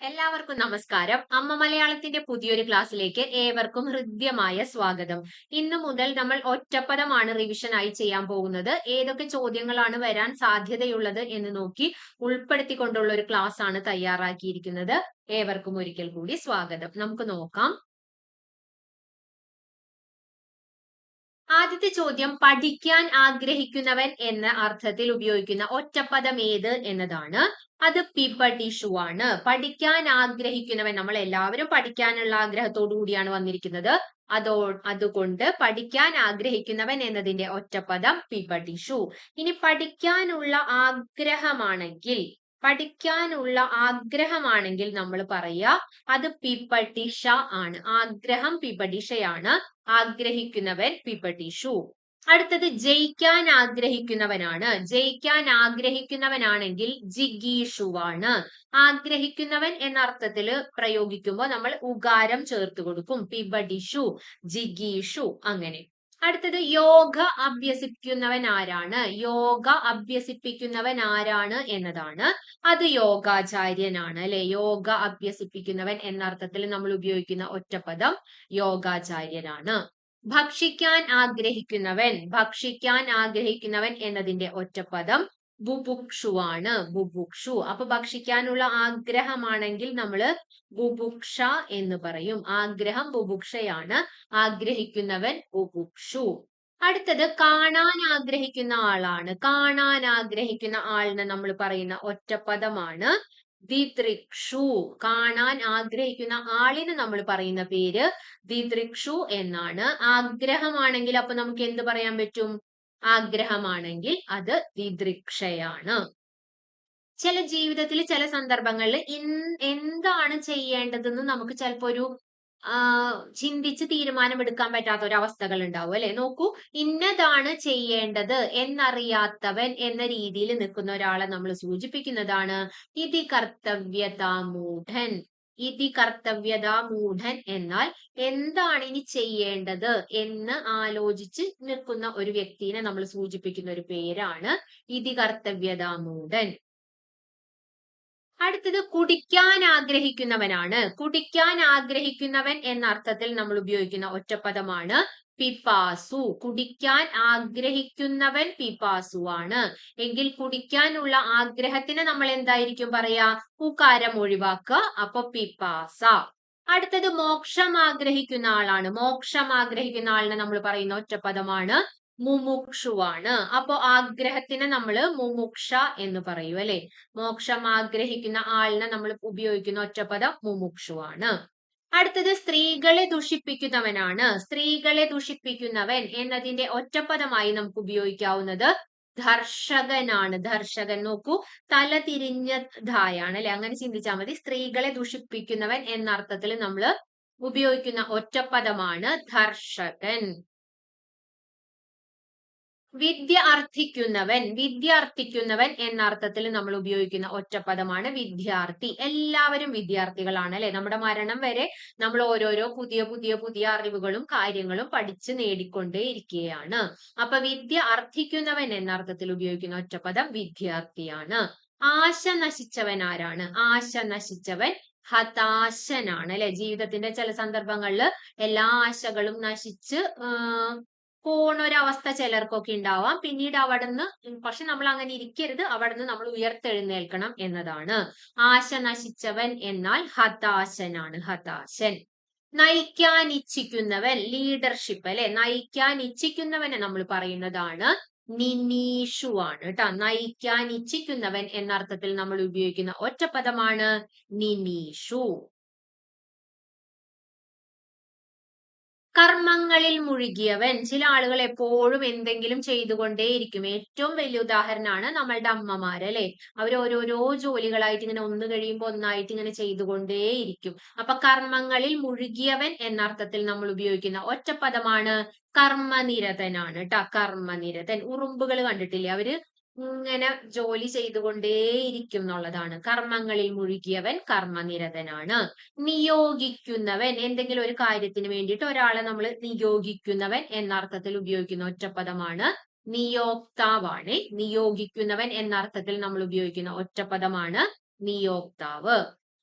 എല്ലാവർക്കും നമസ്കാരം. അമ്മ മലയാളത്തിന്റെ പുതിയൊരു ക്ലാസ്സിലേക്ക് ഏവർക്കും ഹൃദ്യമായ സ്വാഗതം. ഇന്ന് മുതൽ നമ്മൾ ഒറ്റപ്പദമാണ് റിവിഷനായി ചെയ്യാൻ പോകുന്നത്. ഏതൊക്കെ ചോദ്യങ്ങളാണ് വരാൻ സാധ്യതയുള്ളത് എന്ന് നോക്കി ഉൾപ്പെടുത്തിക്കൊണ്ടുള്ള ഒരു ക്ലാസ് ആണ് തയ്യാറാക്കിയിരിക്കുന്നത്. ഏവർക്കും ഒരിക്കൽ കൂടി സ്വാഗതം. നമുക്ക് നോക്കാം. ആദ്യത്തെ ചോദ്യം പഠിക്കാൻ ആഗ്രഹിക്കുന്നവൻ എന്ന അർത്ഥത്തിൽ ഉപയോഗിക്കുന്ന ഒറ്റപ്പദം ഏത് എന്നതാണ്. അത് പിപടിഷു ആണ്. പഠിക്കാൻ ആഗ്രഹിക്കുന്നവൻ നമ്മൾ എല്ലാവരും പഠിക്കാനുള്ള ആഗ്രഹത്തോടു കൂടിയാണ് വന്നിരിക്കുന്നത്. അതോ അതുകൊണ്ട് പഠിക്കാൻ ആഗ്രഹിക്കുന്നവൻ എന്നതിന്റെ ഒറ്റപ്പദം പിപടിഷു ഇനി പഠിക്കാനുള്ള ആഗ്രഹമാണെങ്കിൽ പഠിക്കാനുള്ള ആഗ്രഹമാണെങ്കിൽ നമ്മൾ പറയുക അത് പിപടിഷ ആണ്. ആഗ്രഹം പിപടിഷയാണ് ആഗ്രഹിക്കുന്നവൻ പിപടിഷു അടുത്തത് ജയിക്കാൻ ആഗ്രഹിക്കുന്നവനാണ്. ജയിക്കാൻ ആഗ്രഹിക്കുന്നവനാണെങ്കിൽ ജിഗീഷുവാണ്. ആഗ്രഹിക്കുന്നവൻ എന്ന അർത്ഥത്തിൽ പ്രയോഗിക്കുമ്പോൾ നമ്മൾ ഉകാരം ചേർത്ത് കൊടുക്കും. പിബഡിഷു ജിഗീഷു അങ്ങനെ. അടുത്തത് യോഗ അഭ്യസിപ്പിക്കുന്നവൻ ആരാണ് യോഗ അഭ്യസിപ്പിക്കുന്നവൻ ആരാണ് എന്നതാണ്. അത് യോഗാചാര്യനാണ് അല്ലെ? യോഗ അഭ്യസിപ്പിക്കുന്നവൻ എന്ന അർത്ഥത്തിൽ നമ്മൾ ഉപയോഗിക്കുന്ന ഒറ്റപദം യോഗാചാര്യനാണ്. ഭക്ഷിക്കാൻ ആഗ്രഹിക്കുന്നവൻ ഭക്ഷിക്കാൻ ആഗ്രഹിക്കുന്നവൻ എന്നതിന്റെ ഒറ്റപ്പദം ബുഭുക്ഷുവാണ് ബുഭുക്ഷു. അപ്പൊ ഭക്ഷിക്കാനുള്ള ആഗ്രഹമാണെങ്കിൽ നമ്മൾ ബുഭുക്ഷ എന്ന് പറയും. ആഗ്രഹം ബുഭുക്ഷയാണ്. ആഗ്രഹിക്കുന്നവൻ ബുഭുക്ഷു. അടുത്തത് കാണാൻ ആഗ്രഹിക്കുന്ന ആളാണ്. കാണാൻ ആഗ്രഹിക്കുന്ന ആളിന് നമ്മൾ പറയുന്ന ഒറ്റപ്പദമാണ് ദിദൃക്ഷു കാണാൻ ആഗ്രഹിക്കുന്ന ആളിന് നമ്മൾ പറയുന്ന പേര് ദിദൃക്ഷു എന്നാണ്. ആഗ്രഹമാണെങ്കിൽ അപ്പൊ നമുക്ക് എന്ത് പറയാൻ പറ്റും? ആഗ്രഹമാണെങ്കിൽ അത് വിദൃക്ഷയാണ്. ചില ജീവിതത്തിൽ ചില സന്ദർഭങ്ങളിൽ എന്താണ് ചെയ്യേണ്ടതെന്ന് നമുക്ക് ചിലപ്പോ ഒരു ചിന്തിച്ച് തീരുമാനമെടുക്കാൻ പറ്റാത്ത ഒരു അവസ്ഥകൾ ഉണ്ടാവും അല്ലെ? നോക്കൂ ഇന്നതാണ് ചെയ്യേണ്ടത് എന്നറിയാത്തവൻ എന്ന രീതിയിൽ നിൽക്കുന്ന ഒരാളെ നമ്മൾ സൂചിപ്പിക്കുന്നതാണ് ഇതി കർത്തവ്യതാമൂഢൻ. ഇതി കർത്തവ്യതാമൂഢൻ എന്നാൽ എന്താണ് ഇനി ചെയ്യേണ്ടത് എന്ന് ആലോചിച്ച് നിൽക്കുന്ന ഒരു വ്യക്തിനെ നമ്മൾ സൂചിപ്പിക്കുന്ന ഒരു പേരാണ് ഇതി കർത്തവ്യതാമൂഢൻ അടുത്തത് കുടിക്കാൻ ആഗ്രഹിക്കുന്നവനാണ്. കുടിക്കാൻ ആഗ്രഹിക്കുന്നവൻ എന്ന അർത്ഥത്തിൽ നമ്മൾ ഉപയോഗിക്കുന്ന ഒറ്റപ്പദമാണ് പിപാസു കുടിക്കാൻ ആഗ്രഹിക്കുന്നവൻ പിപാസു ആണ് എങ്കിൽ കുടിക്കാനുള്ള ആഗ്രഹത്തിന് നമ്മൾ എന്തായിരിക്കും പറയാ? ഉകാരം ഒഴിവാക്കുക. അപ്പൊ പിപാസ അടുത്തത് മോക്ഷം ആഗ്രഹിക്കുന്ന ആളാണ്. മോക്ഷം ആഗ്രഹിക്കുന്ന ആളിനെ നമ്മൾ പറയുന്ന ഒറ്റപ്പദമാണ് മുമുക്ഷുവാണ്. അപ്പോ ആഗ്രഹത്തിനെ നമ്മൾ മുമുക്ഷ എന്ന് പറയും അല്ലെ? മോക്ഷം ആഗ്രഹിക്കുന്ന ആളിനെ നമ്മൾ ഉപയോഗിക്കുന്ന ഒറ്റപ്പദം മുമുക്ഷുവാണ്. അടുത്തത് സ്ത്രീകളെ ദുഷിപ്പിക്കുന്നവനാണ്. സ്ത്രീകളെ ദുഷിപ്പിക്കുന്നവൻ എന്നതിന്റെ ഒറ്റപ്പദമായി നമുക്ക് ഉപയോഗിക്കാവുന്നത് ധർഷകനാണ് ധർഷകൻ നോക്കൂ തല തിരിഞ്ഞതായാണ് അല്ലെ? അങ്ങനെ ചിന്തിച്ചാൽ മതി. സ്ത്രീകളെ ദുഷിപ്പിക്കുന്നവൻ എന്ന അർത്ഥത്തിൽ നമ്മൾ ഉപയോഗിക്കുന്ന ഒറ്റപ്പദമാണ് ധർഷകൻ വിദ്യ അർത്ഥിക്കുന്നവൻ വിദ്യ അർത്ഥിക്കുന്നവൻ എന്ന അർത്ഥത്തിൽ നമ്മൾ ഉപയോഗിക്കുന്ന ഒറ്റപ്പദമാണ് വിദ്യാർത്ഥി. എല്ലാവരും വിദ്യാർത്ഥികളാണ് അല്ലെ? നമ്മുടെ മരണം വരെ നമ്മൾ ഓരോരോ പുതിയ പുതിയ പുതിയ അറിവുകളും കാര്യങ്ങളും പഠിച്ചു നേടിക്കൊണ്ടേ ഇരിക്കുകയാണ്. അപ്പൊ വിദ്യ അർത്ഥിക്കുന്നവൻ എന്ന അർത്ഥത്തിൽ ഉപയോഗിക്കുന്ന ഒറ്റപ്പദം വിദ്യാർത്ഥിയാണ്. ആശ നശിച്ചവൻ ആരാണ്? ആശ നശിച്ചവൻ ഹതാശനാണ് അല്ലെ? ജീവിതത്തിന്റെ ചില സന്ദർഭങ്ങളിൽ എല്ലാ ആശകളും നശിച്ച് പോണ ഒരവസ്ഥ ചിലർക്കൊക്കെ ഉണ്ടാവാം. പിന്നീട് അവിടുന്ന് പക്ഷെ നമ്മൾ അങ്ങനെ ഇരിക്കരുത്. അവിടുന്ന് നമ്മൾ ഉയർത്തെഴുന്നേൽക്കണം എന്നതാണ്. ആശ നശിച്ചവൻ എന്നാൽ ഹതാശനാണ്. ഹതാശൻ. നയിക്കാൻ ഇച്ഛിക്കുന്നവൻ ലീഡർഷിപ്പ് അല്ലെ? നയിക്കാൻ ഇച്ഛിക്കുന്നവനെ നമ്മൾ പറയുന്നതാണ് നിനീഷു ആണ് കേട്ടോ. നയിക്കാൻ ഇച്ഛിക്കുന്നവൻ എന്ന അർത്ഥത്തിൽ നമ്മൾ ഉപയോഗിക്കുന്ന ഒറ്റപ്പദമാണ് നിനീഷു. കർമ്മങ്ങളിൽ മുഴുകിയവൻ. ചില ആളുകൾ എപ്പോഴും എന്തെങ്കിലും ചെയ്തുകൊണ്ടേയിരിക്കും. ഏറ്റവും വലിയ ഉദാഹരണമാണ് നമ്മളുടെ അമ്മമാർ അല്ലെ? അവർ ഓരോരോ ജോലികളായിട്ട് ഇങ്ങനെ ഒന്ന് കഴിയുമ്പോൾ ഒന്നായിട്ട് ഇങ്ങനെ ചെയ്തുകൊണ്ടേയിരിക്കും. അപ്പൊ കർമ്മങ്ങളിൽ മുഴുകിയവൻ എന്നർത്ഥത്തിൽ നമ്മൾ ഉപയോഗിക്കുന്ന ഒറ്റപ്പദമാണ് കർമ്മനിരതനാണ് കേട്ടോ കർമ്മനിരതൻ. ഉറുമ്പുകൾ കണ്ടിട്ടില്ലേ? അവർ ഇങ്ങനെ ജോലി ചെയ്തുകൊണ്ടേയിരിക്കും എന്നുള്ളതാണ് കർമ്മങ്ങളിൽ മുഴുകിയവൻ കർമ്മനിരതനാണ്. നിയോഗിക്കുന്നവൻ എന്തെങ്കിലും ഒരു കാര്യത്തിന് വേണ്ടിയിട്ട് ഒരാളെ നമ്മൾ നിയോഗിക്കുന്നവൻ എന്നർത്ഥത്തിൽ ഉപയോഗിക്കുന്ന ഒറ്റപ്പദമാണ് നിയോക്താവാണ്. നിയോഗിക്കുന്നവൻ എന്നർത്ഥത്തിൽ നമ്മൾ ഉപയോഗിക്കുന്ന ഒറ്റപ്പദമാണ് നിയോക്താവ്.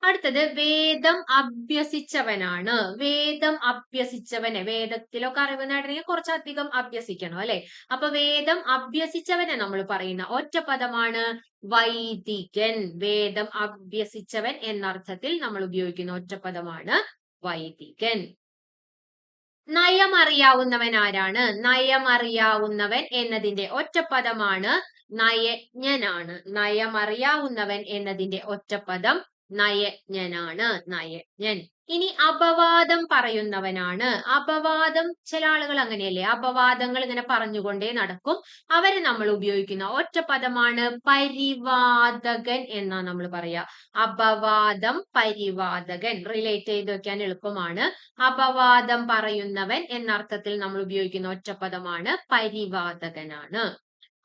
അടുത്തത് വേദം അഭ്യസിച്ചവനാണ്. വേദം അഭ്യസിച്ചവനെ. വേദത്തിലൊക്കെ അറിവ് നേടണമെങ്കിൽ കുറച്ചധികം അഭ്യസിക്കണം അല്ലെ? അപ്പൊ വേദം അഭ്യസിച്ചവനെ നമ്മൾ പറയുന്ന ഒറ്റ പദമാണ് വൈദികൻ. വേദം അഭ്യസിച്ചവൻ എന്നർത്ഥത്തിൽ നമ്മൾ ഉപയോഗിക്കുന്ന ഒറ്റ പദമാണ് വൈദികൻ. നയമറിയാവുന്നവൻ ആരാണ്? നയമറിയാവുന്നവൻ എന്നതിന്റെ ഒറ്റപ്പദമാണ് നയജ്ഞനാണ്. നയമറിയാവുന്നവൻ എന്നതിന്റെ ഒറ്റപ്പദം നയജ്ഞനാണ് നയജ്ഞൻ. ഇനി അപവാദം പറയുന്നവനാണ്. അപവാദം ചില ആളുകൾ അങ്ങനെയല്ലേ? അപവാദങ്ങൾ ഇങ്ങനെ പറഞ്ഞുകൊണ്ടേ നടക്കും. അവരെ നമ്മൾ ഉപയോഗിക്കുന്ന ഒറ്റ പദമാണ് പരിവാദകൻ എന്നാ നമ്മൾ പറയാ. അപവാദം പരിവാദകൻ. റിലേറ്റ് ചെയ്ത് വെക്കാൻ എളുപ്പമാണ്. അപവാദം പറയുന്നവൻ എന്നർത്ഥത്തിൽ നമ്മൾ ഉപയോഗിക്കുന്ന ഒറ്റ പദമാണ് പരിവാദകനാണ്.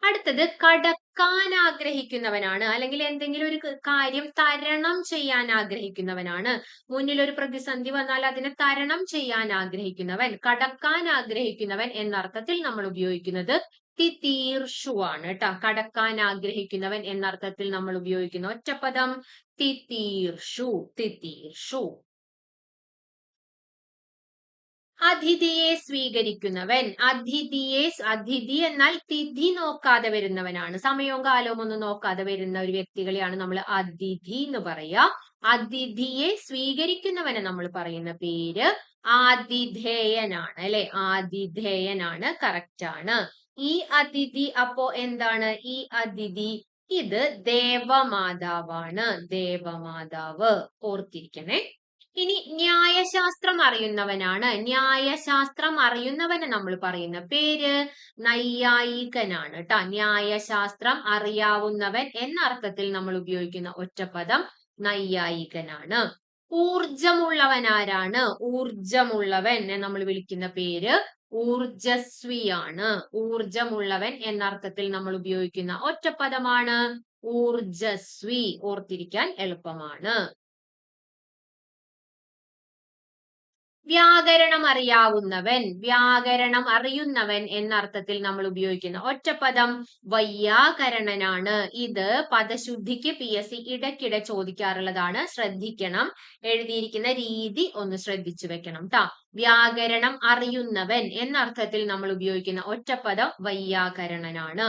അടുത്തത് കടക്കാൻ ആഗ്രഹിക്കുന്നവനാണ്. അല്ലെങ്കിൽ എന്തെങ്കിലും ഒരു കാര്യം തരണം ചെയ്യാൻ ആഗ്രഹിക്കുന്നവനാണ്. മുന്നിൽ ഒരു പ്രതിസന്ധി വന്നാൽ അതിനെ തരണം ചെയ്യാൻ ആഗ്രഹിക്കുന്നവൻ കടക്കാൻ ആഗ്രഹിക്കുന്നവൻ എന്നർത്ഥത്തിൽ നമ്മൾ ഉപയോഗിക്കുന്നത് തിതീർഷു ആണ് കേട്ടോ കടക്കാൻ ആഗ്രഹിക്കുന്നവൻ എന്നർത്ഥത്തിൽ നമ്മൾ ഉപയോഗിക്കുന്ന ഒറ്റപ്പദം തിതീർഷു തിതീർഷു. അതിഥിയെ സ്വീകരിക്കുന്നവൻ. അതിഥിയെ അതിഥി എന്നാൽ തിഥി നോക്കാതെ വരുന്നവനാണ്. സമയവും കാലവും ഒന്നും നോക്കാതെ വരുന്ന ഒരു വ്യക്തികളെയാണ് നമ്മൾ അതിഥി എന്ന് പറയുക അതിഥിയെ സ്വീകരിക്കുന്നവനെ നമ്മൾ പറയുന്ന പേര് ആതിഥേയനാണ് അല്ലെ? ആതിഥേയനാണ് കറക്റ്റ് ആണ്. ഈ അതിഥി അപ്പോ എന്താണ്? ഈ അതിഥി ഇത് ദേവമാതാവാണ്. ദേവമാതാവ്. ഓർത്തിരിക്കണേ. ഇനി ന്യായശാസ്ത്രം അറിയുന്നവനാണ്. ന്യായശാസ്ത്രം അറിയുന്നവന് നമ്മൾ പറയുന്ന പേര് നൈയായികനാണ് കേട്ടോ. ന്യായശാസ്ത്രം അറിയാവുന്നവൻ എന്ന അർത്ഥത്തിൽ നമ്മൾ ഉപയോഗിക്കുന്ന ഒറ്റപ്പദം നൈയായികനാണ്. ഊർജമുള്ളവനാരാണ് ഊർജമുള്ളവൻ നമ്മൾ വിളിക്കുന്ന പേര് ഊർജസ്വിയാണ് ഊർജമുള്ളവൻ എന്ന അർത്ഥത്തിൽ നമ്മൾ ഉപയോഗിക്കുന്ന ഒറ്റപ്പദമാണ് ഊർജസ്വി ഓർത്തിരിക്കാൻ എളുപ്പമാണ്. വ്യാകരണം അറിയാവുന്നവൻ വ്യാകരണം അറിയുന്നവൻ എന്ന അർത്ഥത്തിൽ നമ്മൾ ഉപയോഗിക്കുന്ന. ഒറ്റപ്പദം വയ്യാകരണനാണ്. ഇത് പദശുദ്ധിക്ക് പി എസ് സി ഇടയ്ക്കിടെ ചോദിക്കാറുള്ളതാണ്. ശ്രദ്ധിക്കണം. എഴുതിയിരിക്കുന്ന രീതി ഒന്ന് ശ്രദ്ധിച്ചു വെക്കണം ട്ടാ. വ്യാകരണം അറിയുന്നവൻ എന്ന അർത്ഥത്തിൽ നമ്മൾ ഉപയോഗിക്കുന്ന ഒറ്റപ്പദം വയ്യാകരണനാണ്.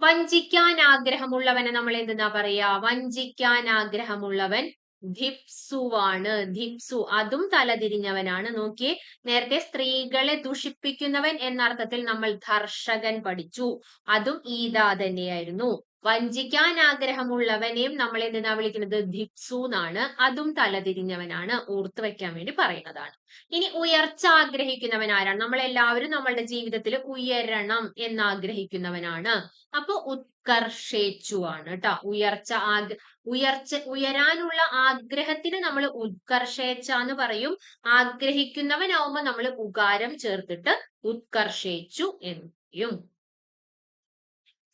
വഞ്ചിക്കാൻ ആഗ്രഹമുള്ളവനെ നമ്മൾ എന്തെന്നാ പറയാ? വഞ്ചിക്കാൻ ആഗ്രഹമുള്ളവൻ ധിപ്സുവാണ്. ധിപ്സു അതും തലതിരിഞ്ഞവനാണ്. നോക്കിയേ നേരത്തെ സ്ത്രീകളെ ദുഷിപ്പിക്കുന്നവൻ എന്ന അർത്ഥത്തിൽ നമ്മൾ ധർഷകൻ പഠിച്ചു. അതും ഈദാ തന്നെയായിരുന്നു. വഞ്ചിക്കാൻ ആഗ്രഹമുള്ളവനെയും നമ്മൾ എന്തിനാ വിളിക്കുന്നത്? ധിപ്സു എന്നാണ്. അതും തലതിരിഞ്ഞവനാണ് ഓർത്തു വെക്കാൻ വേണ്ടി പറയുന്നതാണ്. ഇനി ഉയർച്ച ആഗ്രഹിക്കുന്നവൻ ആരാണ്? നമ്മൾ എല്ലാവരും നമ്മളുടെ ജീവിതത്തിൽ ഉയരണം എന്ന് ആഗ്രഹിക്കുന്നവനാണ് അപ്പൊ ഉത്കർഷേച്ചു ആണ് കേട്ടോ ഉയർച്ച ആഗ്ര ഉയർച്ച ഉയരാനുള്ള ആഗ്രഹത്തിന് നമ്മൾ ഉത്കർഷേച്ച എന്ന് പറയും. ആഗ്രഹിക്കുന്നവനാവുമ്പോ നമ്മൾ ഉകാരം ചേർത്തിട്ട് ഉത്കർഷേച്ചു എന്ന് പറയും.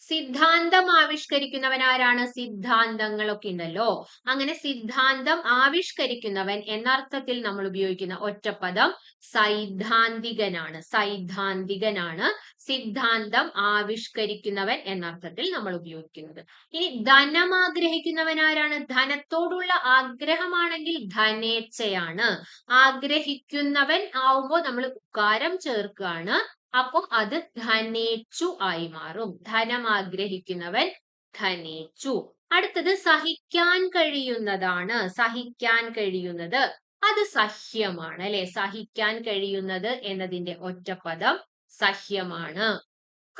സിദ്ധാന്തം ആവിഷ്കരിക്കുന്നവനാരാണ്? സിദ്ധാന്തങ്ങളൊക്കെ ഉണ്ടല്ലോ. അങ്ങനെ സിദ്ധാന്തം ആവിഷ്കരിക്കുന്നവൻ എന്നർത്ഥത്തിൽ നമ്മൾ ഉപയോഗിക്കുന്ന ഒറ്റപ്പദം സൈദ്ധാന്തികനാണ്. സൈദ്ധാന്തികനാണ് സിദ്ധാന്തം ആവിഷ്കരിക്കുന്നവൻ എന്നർത്ഥത്തിൽ നമ്മൾ ഉപയോഗിക്കുന്നത്. ഇനി ധനം ആഗ്രഹിക്കുന്നവനാരാണ്? ധനത്തോടുള്ള ആഗ്രഹമാണെങ്കിൽ ധനേച്ഛയാണ്. ആഗ്രഹിക്കുന്നവൻ ആവുമ്പോൾ നമ്മൾ ഉക്കാരം ചേർക്കുകയാണ്. അപ്പൊ അത് ധനേച്ചു ആയി മാറും. ധനം ആഗ്രഹിക്കുന്നവൻ ധനേച്ചു. അടുത്തത് സഹിക്കാൻ കഴിയുന്നതാണ്. സഹിക്കാൻ കഴിയുന്നത് അത് സഹ്യമാണ് അല്ലെ? സഹിക്കാൻ കഴിയുന്നത് എന്നതിന്റെ ഒറ്റപ്പദം സഹ്യമാണ്.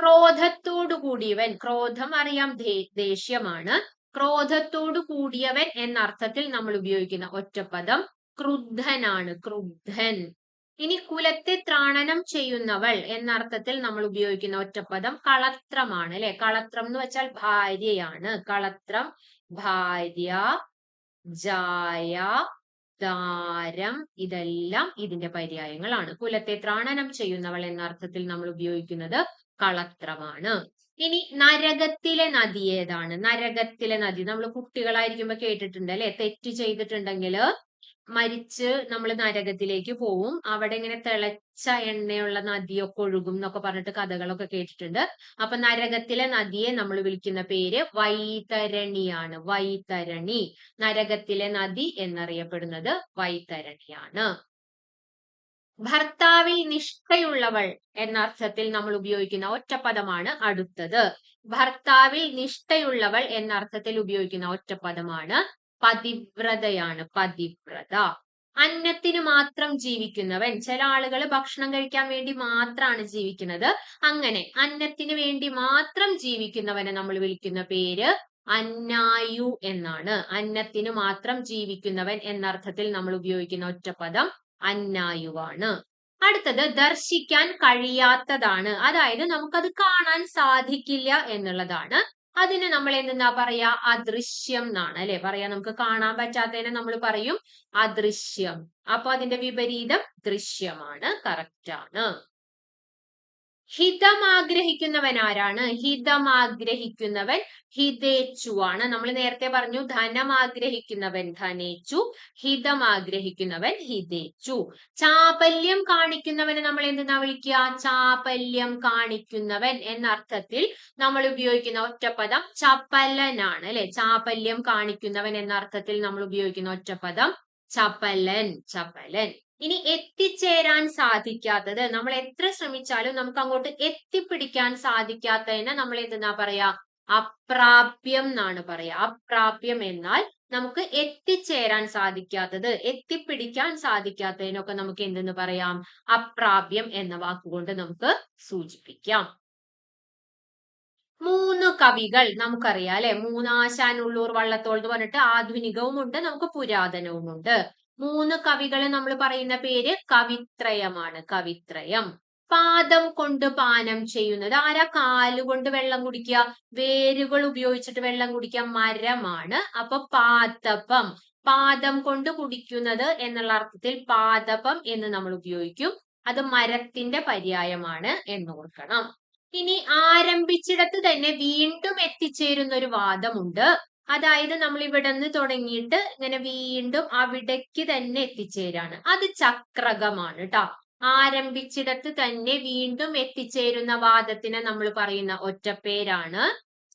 ക്രോധത്തോടു കൂടിയവൻ ക്രോധം അറിയാം ദേഷ്യമാണ്. ക്രോധത്തോടു കൂടിയവൻ എന്ന അർത്ഥത്തിൽ നമ്മൾ ഉപയോഗിക്കുന്ന ഒറ്റപ്പദം ക്രുദ്ധനാണ്. ക്രുദ്ധൻ. ഇനി കുലത്തെ ത്രാണനം ചെയ്യുന്നവൾ എന്ന അർത്ഥത്തിൽ നമ്മൾ ഉപയോഗിക്കുന്ന ഒറ്റപ്പദം കളത്രമാണ് അല്ലെ? കളത്രം എന്ന് വെച്ചാൽ ഭാര്യയാണ്. കളത്രം ഭാര്യ ജായ ദാരം ഇതെല്ലാം ഇതിന്റെ പര്യായങ്ങളാണ്. കുലത്തെ ത്രാണനം ചെയ്യുന്നവൾ എന്ന അർത്ഥത്തിൽ നമ്മൾ ഉപയോഗിക്കുന്നത് കളത്രമാണ്. ഇനി നരകത്തിലെ നദി ഏതാണ്? നരകത്തിലെ നദി. നമ്മൾ കുട്ടികളായിരിക്കുമ്പോ കേട്ടിട്ടുണ്ട് അല്ലെ? തെറ്റ് ചെയ്തിട്ടുണ്ടെങ്കിൽ മരിച്ച് നമ്മൾ നരകത്തിലേക്ക് പോവും. അവിടെ ഇങ്ങനെ തിളച്ച എണ്ണയുള്ള നദിയൊക്കെ ഒഴുകും എന്നൊക്കെ പറഞ്ഞിട്ട് കഥകളൊക്കെ കേട്ടിട്ടുണ്ട്. അപ്പൊ നരകത്തിലെ നദിയെ നമ്മൾ വിളിക്കുന്ന പേര് വൈതരണിയാണ്. വൈതരണി നരകത്തിലെ നദി എന്നറിയപ്പെടുന്നത് വൈതരണിയാണ്. ഭർത്താവിൽ നിഷ്ഠയുള്ളവൾ എന്ന അർത്ഥത്തിൽ നമ്മൾ ഉപയോഗിക്കുന്ന ഒറ്റപ്പദമാണ് അടുത്തത്. ഭർത്താവിൽ നിഷ്ഠയുള്ളവൾ എന്ന അർത്ഥത്തിൽ ഉപയോഗിക്കുന്ന ഒറ്റപ്പദമാണ് പതിവ്രതയാണ് പതിവ്രത. അന്നത്തിന് മാത്രം ജീവിക്കുന്നവൻ ചില ആളുകൾ ഭക്ഷണം കഴിക്കാൻ വേണ്ടി മാത്രമാണ് ജീവിക്കുന്നത്. അങ്ങനെ അന്നത്തിന് വേണ്ടി മാത്രം ജീവിക്കുന്നവനെ നമ്മൾ വിളിക്കുന്ന പേര് അന്നായു എന്നാണ്. അന്നത്തിന് മാത്രം ജീവിക്കുന്നവൻ എന്നർത്ഥത്തിൽ നമ്മൾ ഉപയോഗിക്കുന്ന ഒറ്റപ്പദം അന്നായുവാണ്. അടുത്തത് ദർശിക്കാൻ കഴിയാത്തതാണ്. അതായത് നമുക്കത് കാണാൻ സാധിക്കില്ല എന്നുള്ളതാണ് അതിന് നമ്മൾ എന്തെന്നാ പറയാ? അദൃശ്യം എന്നാണ് അല്ലെ? പറയാ നമുക്ക് കാണാൻ പറ്റാത്തതിനെ നമ്മൾ പറയും അദൃശ്യം. അപ്പൊ അതിന്റെ വിപരീതം ദൃശ്യമാണ്. കറക്റ്റ് ആണ്. ഹിതം ആഗ്രഹിക്കുന്നവൻ ആരാണ് ഹിതം ആഗ്രഹിക്കുന്നവൻ ഹിതേച്ചു ആണ് നമ്മൾ നേരത്തെ പറഞ്ഞു ധനം ആഗ്രഹിക്കുന്നവൻ ധനേച്ചു ഹിതം ആഗ്രഹിക്കുന്നവൻ ഹിതേച്ചു ചാപല്യം കാണിക്കുന്നവനെ നമ്മൾ എന്തെന്നാ വിളിക്കുക? ചാപല്യം കാണിക്കുന്നവൻ എന്ന അർത്ഥത്തിൽ നമ്മൾ ഉപയോഗിക്കുന്ന ഒറ്റപ്പദം ചപലനാണ് അല്ലെ? ചാപല്യം കാണിക്കുന്നവൻ എന്ന അർത്ഥത്തിൽ നമ്മൾ ഉപയോഗിക്കുന്ന ഒറ്റപ്പദം ചപലൻ ചപലൻ ഇനി എത്തിച്ചേരാൻ സാധിക്കാത്തത്. നമ്മൾ എത്ര ശ്രമിച്ചാലും നമുക്ക് അങ്ങോട്ട് എത്തിപ്പിടിക്കാൻ സാധിക്കാത്തതിനെ നമ്മൾ എന്തെന്നാ പറയാ? അപ്രാപ്യം എന്നാണ് പറയാ. അപ്രാപ്യം എന്നാൽ നമുക്ക് എത്തിച്ചേരാൻ സാധിക്കാത്തത് എത്തിപ്പിടിക്കാൻ സാധിക്കാത്തതിനൊക്കെ നമുക്ക് എന്തെന്ന് പറയാം? അപ്രാപ്യം എന്ന വാക്കുകൊണ്ട് നമുക്ക് സൂചിപ്പിക്കാം. മൂന്ന് കവികൾ നമുക്കറിയാം അല്ലെ? മൂന്നാശാൻ ഉള്ളൂർ വള്ളത്തോൾ എന്ന് പറഞ്ഞിട്ട് ആധുനികവും ഉണ്ട് നമുക്ക് പുരാതനവും ഉണ്ട് മൂന്ന് കവികൾ നമ്മൾ പറയുന്ന പേര് കവിത്രയമാണ്. കവിത്രയം. പാദം കൊണ്ട് പാനം ചെയ്യുന്നത്. ആരാ? കാലുകൊണ്ട് വെള്ളം കുടിക്കുക. വേരുകൾ ഉപയോഗിച്ചിട്ട് വെള്ളം കുടിക്കുക മരമാണ്. അപ്പൊ പാദപം. പാദം കൊണ്ട് കുടിക്കുന്നത് എന്നുള്ള അർത്ഥത്തിൽ പാദപം എന്ന് നമ്മൾ ഉപയോഗിക്കും. അത് മരത്തിന്റെ പര്യായമാണ് എന്ന് ഓർക്കണം. ഇനി ആരംഭിച്ചിടത്ത് തന്നെ വീണ്ടും എത്തിച്ചേരുന്ന ഒരു വാദമുണ്ട്. അതായത് നമ്മൾ ഇവിടെ നിന്ന് തുടങ്ങിയിട്ട് ഇങ്ങനെ വീണ്ടും അവിടേക്ക് തന്നെ എത്തിച്ചേരാണ്. അത് ചക്രകമാണ് കേട്ടോ ആരംഭിച്ചിടത്ത് തന്നെ വീണ്ടും എത്തിച്ചേരുന്ന വാദത്തിനെ നമ്മൾ പറയുന്ന ഒറ്റപ്പേരാണ്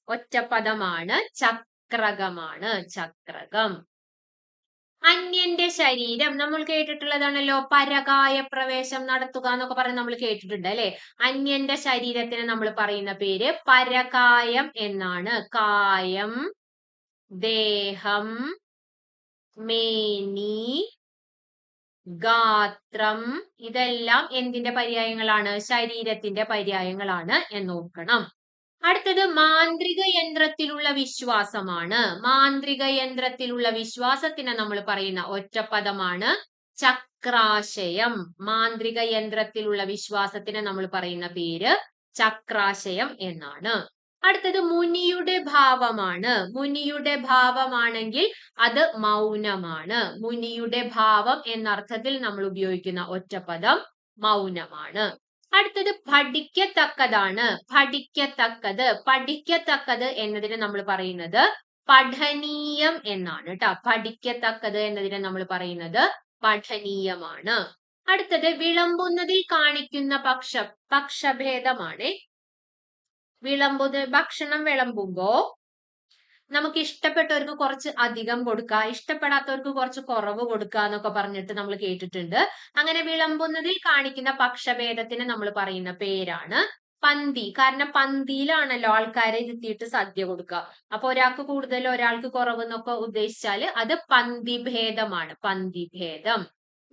ഒറ്റപ്പദമാണ് ചക്രകമാണ്. ചക്രകം. അന്യന്റെ ശരീരം നമ്മൾ കേട്ടിട്ടുള്ളതാണല്ലോ. പരകായ പ്രവേശം നടത്തുക എന്നൊക്കെ പറഞ്ഞ് നമ്മൾ കേട്ടിട്ടുണ്ട് അല്ലെ? അന്യന്റെ ശരീരത്തിന് നമ്മൾ പറയുന്ന പേര് പരകായം എന്നാണ്. കായം ദേഹം മേനി ഗാത്രം ഇതെല്ലാം എന്തിന്റെ പര്യായങ്ങളാണ്? ശരീരത്തിന്റെ പര്യായങ്ങളാണ് എന്ന് ഓർക്കണം അടുത്തത് മാന്ത്രിക യന്ത്രത്തിലുള്ള വിശ്വാസമാണ്. മാന്ത്രിക യന്ത്രത്തിലുള്ള വിശ്വാസത്തിന് നമ്മൾ പറയുന്ന ഒറ്റപ്പദമാണ് ചക്രാശയം. മാന്ത്രിക യന്ത്രത്തിലുള്ള വിശ്വാസത്തിന് നമ്മൾ പറയുന്ന പേര് ചക്രാശയം എന്നാണ്. അടുത്തത് മുനിയുടെ ഭാവമാണ്. മുനിയുടെ ഭാവമാണെങ്കിൽ അത് മൗനമാണ്. മുനിയുടെ ഭാവം എന്നർത്ഥത്തിൽ നമ്മൾ ഉപയോഗിക്കുന്ന ഒറ്റപദം മൗനമാണ്. അടുത്തത് പഠിക്കത്തക്കതാണ്. പഠിക്കത്തക്കത്. പഠിക്കത്തക്കത് എന്നതിന് നമ്മൾ പറയുന്നത് പഠനീയം എന്നാണ് കേട്ടോ പഠിക്കത്തക്കത് എന്നതിന് നമ്മൾ പറയുന്നത് പഠനീയമാണ്. അടുത്തത് വിളമ്പുന്നതിൽ കാണിക്കുന്ന പക്ഷ പക്ഷഭേദമാണ്. വിളമ്പുന്ന ഭക്ഷണം വിളമ്പുമ്പോ നമുക്ക് ഇഷ്ടപ്പെട്ടവർക്ക് കുറച്ച് അധികം കൊടുക്കുക ഇഷ്ടപ്പെടാത്തവർക്ക് കുറച്ച് കുറവ് കൊടുക്കുക എന്നൊക്കെ പറഞ്ഞിട്ട് നമ്മൾ കേട്ടിട്ടുണ്ട്. അങ്ങനെ വിളമ്പുന്നതിൽ കാണിക്കുന്ന പക്ഷഭേദത്തിന് നമ്മൾ പറയുന്ന പേരാണ് പന്തി. കാരണം പന്തിയിലാണല്ലോ ആൾക്കാരെ ഇരുത്തിയിട്ട് സദ്യ കൊടുക്കുക അപ്പൊ ഒരാൾക്ക് കൂടുതൽ ഒരാൾക്ക് കുറവ് എന്നൊക്കെ ഉദ്ദേശിച്ചാൽ അത് പന്തിഭേദമാണ് പന്തിഭേദം.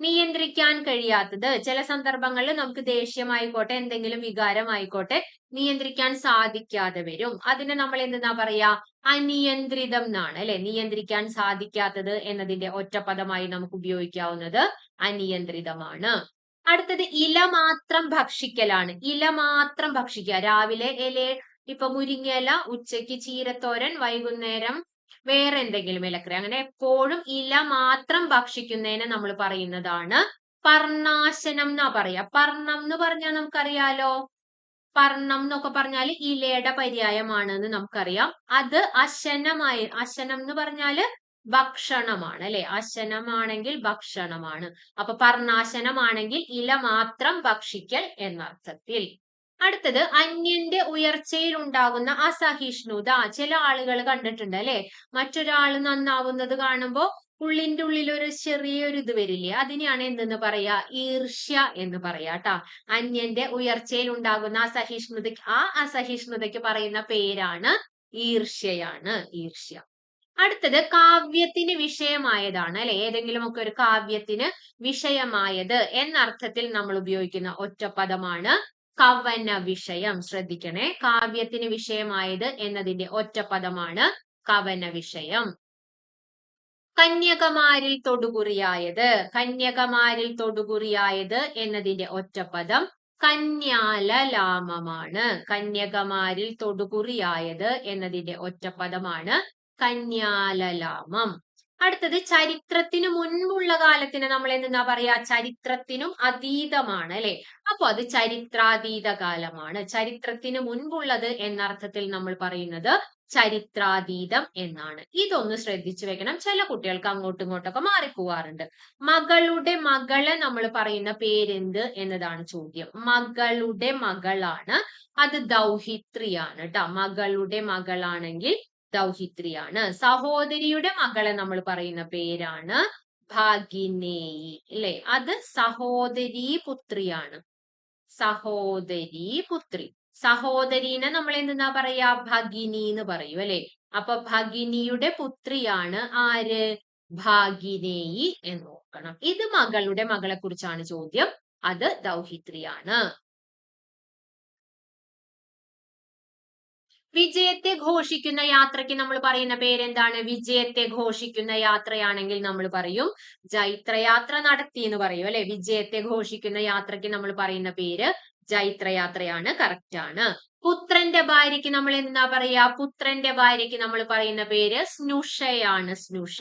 നിയന്ത്രിക്കാൻ കഴിയാത്തത്. ചില സന്ദർഭങ്ങളിൽ നമുക്ക് ദേഷ്യമായിക്കോട്ടെ എന്തെങ്കിലും വികാരമായിക്കോട്ടെ നിയന്ത്രിക്കാൻ സാധിക്കാതെ വരും. അതിനെ നമ്മൾ എന്തെന്നാ പറയാ? അനിയന്ത്രിതം എന്നാണ് അല്ലെ? നിയന്ത്രിക്കാൻ സാധിക്കാത്തത് എന്നതിന്റെ ഒറ്റപദമായി നമുക്ക് ഉപയോഗിക്കാവുന്നത് അനിയന്ത്രിതമാണ്. അടുത്തത് ഇല മാത്രം ഭക്ഷിക്കലാണ്. ഇല മാത്രം ഭക്ഷിക്കുക. രാവിലെ ഇല ഇപ്പൊ മുരിങ്ങയില ഉച്ചയ്ക്ക് ചീരത്തോരൻ വൈകുന്നേരം വേറെ എന്തെങ്കിലും ഇലക്കറി അങ്ങനെ എപ്പോഴും ഇല മാത്രം ഭക്ഷിക്കുന്നതിന് നമ്മൾ പറയുന്നതാണ് പർണാശനം എന്നാ പറയാ. പർണം എന്ന് പറഞ്ഞാൽ നമുക്കറിയാലോ? പർണം എന്നൊക്കെ പറഞ്ഞാൽ ഇലയുടെ പര്യായമാണ് എന്ന് നമുക്കറിയാം. അത് അശനമായി അശനം എന്ന് പറഞ്ഞാൽ ഭക്ഷണമാണ് അല്ലെ? അശനമാണെങ്കിൽ ഭക്ഷണമാണ്. അപ്പൊ പർണാശനമാണെങ്കിൽ ഇല മാത്രം ഭക്ഷിക്കൽ എന്നർത്ഥത്തിൽ. അടുത്തത് അന്യന്റെ ഉയർച്ചയിൽ ഉണ്ടാകുന്ന അസഹിഷ്ണുത. ചില ആളുകൾ കണ്ടിട്ടുണ്ട് അല്ലെ? മറ്റൊരാൾ നന്നാവുന്നത് കാണുമ്പോ ഉള്ളിന്റെ ഉള്ളിൽ ഒരു ചെറിയൊരു ഇത് വരില്ലേ? അതിനെയാണ് എന്തെന്ന് പറയാ? ഈർഷ്യ എന്ന് പറയാ ട്ടാ. അന്യന്റെ ഉയർച്ചയിൽ ഉണ്ടാകുന്ന അസഹിഷ്ണുതയ്ക്ക് ആ അസഹിഷ്ണുതയ്ക്ക് പറയുന്ന പേരാണ് ഈർഷ്യയാണ്. ഈർഷ്യ. അടുത്തത് കാവ്യത്തിന് വിഷയമായതാണ് അല്ലെ? ഏതെങ്കിലും ഒക്കെ ഒരു കാവ്യത്തിന് വിഷയമായത് എന്നർത്ഥത്തിൽ നമ്മൾ ഉപയോഗിക്കുന്ന ഒറ്റപ്പദമാണ് കവന വിഷയം ശ്രദ്ധിക്കണേ. കാവ്യത്തിന് വിഷയമായത് എന്നതിന്റെ ഒറ്റപ്പദമാണ് കവന വിഷയം കന്യകമാരിൽ തൊടുകുറിയായത്. കന്യകമാരിൽ തൊടുകുറിയായത് എന്നതിന്റെ ഒറ്റപ്പദം കന്യാലലാമമാണ്. കന്യകമാരിൽ തൊടുകുറിയായത് എന്നതിന്റെ ഒറ്റപ്പദമാണ് കന്യാലലാമം. അടുത്തത് ചരിത്രത്തിന് മുൻപുള്ള കാലത്തിന് നമ്മൾ എന്താ പറയാ? ചരിത്രത്തിനും അതീതമാണ് അല്ലെ? അപ്പൊ അത് ചരിത്രാതീത കാലമാണ്. ചരിത്രത്തിന് മുൻപുള്ളത് എന്നർത്ഥത്തിൽ നമ്മൾ പറയുന്നത് ചരിത്രാതീതം എന്നാണ്. ഇതൊന്ന് ശ്രദ്ധിച്ചു വെക്കണം. ചില കുട്ടികൾക്ക് അങ്ങോട്ടും ഇങ്ങോട്ടൊക്കെ മാറിപ്പോവാറുണ്ട്. മകളുടെ മകളെ നമ്മൾ പറയുന്ന പേരെന്ത് എന്നതാണ് ചോദ്യം. മകളുടെ മകളാണ്. അത് ദൗഹിത്രിയാണ് കേട്ടോ മകളുടെ മകളാണെങ്കിൽ ദൗഹിത്രിയാണ്. സഹോദരിയുടെ മകളെ നമ്മൾ പറയുന്ന പേരാണ് ഭാഗിനേയി അല്ലെ അത് സഹോദരി പുത്രിയാണ്. സഹോദരി പുത്രി. സഹോദരീനെ നമ്മൾ എന്തെന്നാ പറയാ? ഭഗിനി എന്ന് പറയും അല്ലെ? അപ്പൊ ഭഗിനിയുടെ പുത്രിയാണ് ആര്? ഭാഗിനേയി എന്ന് നോക്കണം. ഇത് മകളുടെ മകളെ കുറിച്ചാണ് ചോദ്യം. അത് ദൗഹിത്രിയാണ്. വിജയത്തെ ഘോഷിക്കുന്ന യാത്രയ്ക്ക് നമ്മൾ പറയുന്ന പേരെന്താണ്? വിജയത്തെ ഘോഷിക്കുന്ന യാത്രയാണെങ്കിൽ നമ്മൾ പറയും ജൈത്രയാത്ര നടത്തി എന്ന് പറയും അല്ലെ? വിജയത്തെ ഘോഷിക്കുന്ന യാത്രയ്ക്ക് നമ്മൾ പറയുന്ന പേര് ജൈത്രയാത്രയാണ്. കറക്റ്റ് ആണ്. പുത്രന്റെ ഭാര്യയ്ക്ക് നമ്മൾ എന്താ പറയാ? പുത്രന്റെ ഭാര്യയ്ക്ക് നമ്മൾ പറയുന്ന പേര് സ്നുഷയാണ്. സ്നുഷ.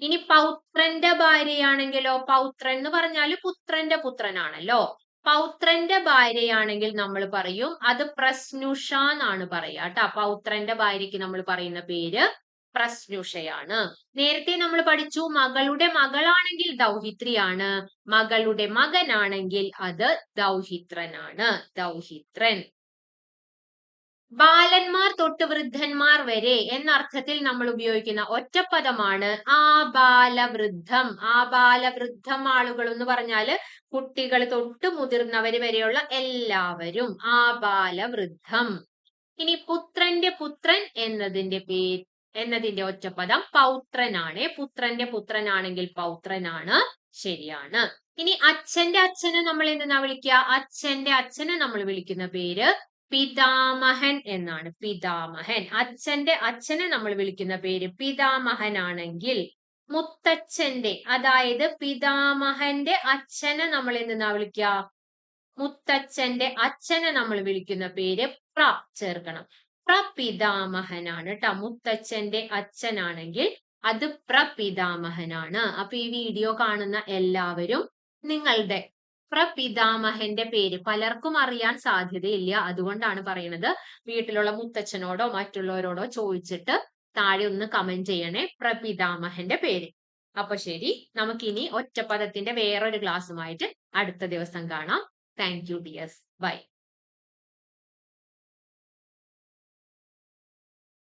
ഇനി പൗത്രന്റെ ഭാര്യയാണെങ്കിലോ? പൗത്രൻ എന്ന് പറഞ്ഞാൽ പുത്രന്റെ പുത്രനാണല്ലോ. പൗത്രന്റെ ഭാര്യയാണെങ്കിൽ നമ്മൾ പറയും അത് പ്രസ്നുഷ എന്നാണ് പറയുക കേട്ടോ. പൗത്രന്റെ ഭാര്യയ്ക്ക് നമ്മൾ പറയുന്ന പേര് പ്രസ്നുഷയാണ്. നേരത്തെ നമ്മൾ പഠിച്ചു മകളുടെ മകളാണെങ്കിൽ ദൗഹിത്രിയാണ്. മകളുടെ മകനാണെങ്കിൽ അത് ദൗഹിത്രനാണ്. ദൗഹിത്രൻ. ബാലന്മാർ തൊട്ട് വൃദ്ധന്മാർ വരെ എന്ന അർത്ഥത്തിൽ നമ്മൾ ഉപയോഗിക്കുന്ന ഒറ്റപ്പദമാണ് ആബാലവൃദ്ധം. ആബാലവൃദ്ധം ആളുകൾ എന്ന് പറഞ്ഞാൽ കുട്ടികൾ തൊട്ട് മുതിർന്നവര് വരെയുള്ള എല്ലാവരും ആബാലവൃദ്ധം. ഇനി പുത്രന്റെ പുത്രൻ എന്നതിന്റെ പേര് എന്നതിന്റെ ഒറ്റപ്പദം പൗത്രനാണ്. പുത്രന്റെ പുത്രനാണെങ്കിൽ പൗത്രനാണ്. ശരിയാണ്. ഇനി അച്ഛന്റെ അച്ഛനെ നമ്മൾ എന്തെന്നാ വിളിക്കുക? അച്ഛന്റെ അച്ഛനെ നമ്മൾ വിളിക്കുന്ന പേര് പിതാമഹൻ എന്നാണ്. പിതാമഹൻ. അച്ഛന്റെ അച്ഛനെ നമ്മൾ വിളിക്കുന്ന പേര് പിതാമഹനാണെങ്കിൽ മുത്തച്ഛന്റെ അതായത് പിതാമഹന്റെ അച്ഛനെ നമ്മൾ എന്തെന്നാ വിളിക്കുക മുത്തച്ഛന്റെ അച്ഛനെ നമ്മൾ വിളിക്കുന്ന പേര് പ്ര ചേർക്കണം. പ്രപിതാമഹനാണ് കേട്ടോ മുത്തച്ഛന്റെ അച്ഛനാണെങ്കിൽ അത് പ്രപിതാമഹനാണ്. അപ്പൊ ഈ വീഡിയോ കാണുന്ന എല്ലാവരും നിങ്ങളുടെ പ്രപിതാമഹന്റെ പേര് പലർക്കും അറിയാൻ സാധ്യതയില്ല. അതുകൊണ്ടാണ് പറയുന്നത്. വീട്ടിലുള്ള മുത്തച്ഛനോടോ മറ്റുള്ളവരോടോ ചോദിച്ചിട്ട് താഴെ ഒന്ന് കമന്റ് ചെയ്യണേ. പ്രപിതാമഹന്റെ പേര്. അപ്പൊ ശരി നമുക്കിനി ഒറ്റപ്പദത്തിന്റെ വേറൊരു ക്ലാസ്സുമായിട്ട് അടുത്ത ദിവസം കാണാം. Thank you dears by